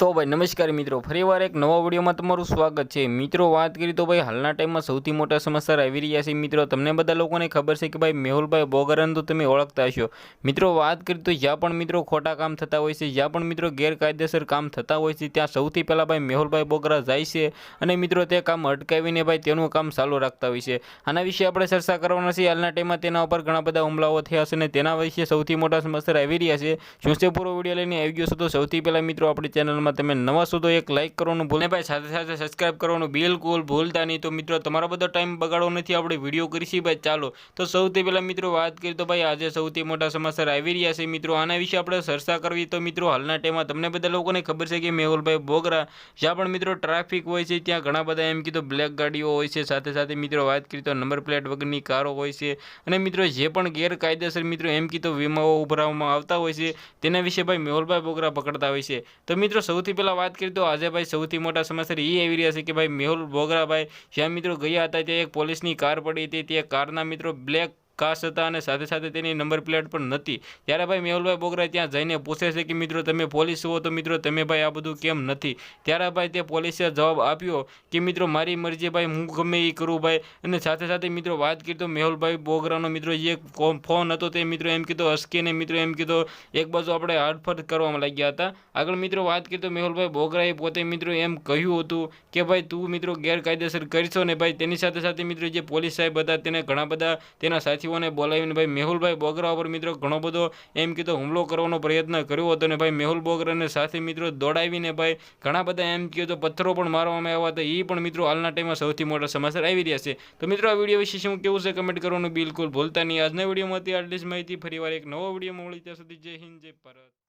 તો ભાઈ નમસ્કાર મિત્રો, ફરીવાર એક નવા વિડીયોમાં તમારું સ્વાગત છે. મિત્રો, વાત કરી તો ભાઈ હાલના ટાઈમમાં સૌથી મોટા સમાચાર આવી રહ્યા છે. મિત્રો, તમને બધા લોકોને ખબર છે કે ભાઈ મેહુલભાઈ બોગરન તો તમે ઓળખતા હશો. મિત્રો, વાત કરી તો જ્યાં પણ મિત્રો ખોટા કામ થતા હોય છે, જ્યાં પણ મિત્રો ગેરકાયદેસર કામ થતા હોય છે, ત્યાં સૌથી પહેલાં ભાઈ મેહુલભાઈ બોગરા જાય છે અને મિત્રો તે કામ અટકાવીને ભાઈ તેનું કામ ચાલુ રાખતા હોય છે. આના વિશે આપણે ચર્ચા કરવાના છે હાલના ટાઈમમાં તેના ઉપર ઘણા બધા હુમલાઓ થયા છે અને તેના વિશે સૌથી મોટા સમાચાર આવી રહ્યા છે. શું છે, પૂરો વીડિયો લઈને આવી ગયો છો તો સૌથી પહેલાં મિત્રો આપણી ચેનલમાં તમે નવા છો એક લાઇક કરવાનું ભૂલે ભાઈ સાથે સાથે સબસ્ક્રાઇબ કરવાનું બિલકુલ ભૂલતા નહીં. તો મિત્રો, તમારો બધો ટાઈમ બગાડવો નથી. આપણે વીડિયો કરીશી ભાઈ, ચાલો. તો સૌથી પહેલાં મિત્રો વાત કરીએ તો ભાઈ, આજે સૌથી મોટા સમાચાર આવી રહ્યા છે મિત્રો. આના વિશે આપણે ચર્ચા કરવી તો મિત્રો, હાલના ટાઈમમાં તમને બધા લોકોને ખબર છે કે મેહુલભાઈ બોગરા, જ્યાં પણ મિત્રો ટ્રાફિક હોય છે, ત્યાં ઘણા બધા એમ કીધું બ્લેક ગાડીઓ હોય છે. સાથે સાથે મિત્રો વાત કરીએ તો નંબર પ્લેટ વગરની કારો હોય છે. અને મિત્રો, જે પણ ગેરકાયદેસર મિત્રો એમ કીધું, વીમાઓ ઉભરાવવામાં આવતા હોય છે, તેના વિશે ભાઈ મેહુલભાઈ બોગરા પકડતા હોય છે. તો મિત્રો સૌથી પહેલાં વાત કરીએ તો આજે ભાઈ સૌથી મોટા સમાચાર એ આવી રહ્યા છે કે ભાઈ મેહુલ બોગરા ભાઈ જ્યાં મિત્રો ગયા હતા ત્યાં એક પોલીસની કાર પડી હતી તે કારના મિત્રો બ્લેક કાસ હતા અને સાથે સાથે તેની નંબર પ્લેટ પણ નથી ત્યારે ભાઈ મેહુલભાઈ બોગરા ત્યાં જઈને પૂછે છે કે, મિત્રો, તમે પોલીસ છો? તો, મિત્રો, તમે ભાઈ આ બધું કેમ નથી? ત્યારે ભાઈ તે પોલીસે જવાબ આપ્યો કે, મિત્રો, મારી મરજી ભાઈ, હું ગમે એ કરું ભાઈ. અને સાથે સાથે મિત્રો વાત કરી તો મેહુલભાઈ બોગરાનો મિત્રો જે ફોન હતો તે મિત્રો એમ કીધો, હસકીને મિત્રો, એમ કીધો. એક બાજુ આપણે હાડફટ કરવામાં લાગ્યા હતા. આગળ મિત્રો વાત કરી તો મેહુલભાઈ બોગરાએ પોતે મિત્રો એમ કહ્યું હતું કે, ભાઈ, તું મિત્રો ગેરકાયદેસર કરશો ને ભાઈ? તેની સાથે સાથે મિત્રો જે પોલીસ સાહેબ હતા, તેને ઘણા બધા તેના સાથીઓને બોલાવીને ભાઈ મેહુલભાઈ બોગરા ઉપર મિત્રો ઘણો બધો એમ કીધો હુમલો કરવાનો પ્રયત્ન કર્યો હતો ને ભાઈ મેહુલ બોગરાને સાથે મિત્રો દોડાવીને ભાઈ ઘણા બધા એમ કહ્યું તો પથ્થરો પણ મારવામાં આવ્યા હતા. એ પણ મિત્રો હાલના ટાઈમમાં સૌથી મોટા સમાચાર આવી રહ્યા છે. તો મિત્રો આ વીડિયો વિશે શું કેવું છે કમેન્ટ કરવાનું બિલકુલ ભૂલતા નહીં. આજના વિડીયોમાંથી આટલી જ માહિતી. ફરીવાર એક નવો વીડિયો મળી ત્યાં સુધી જય હિન્દ, જય ભારત.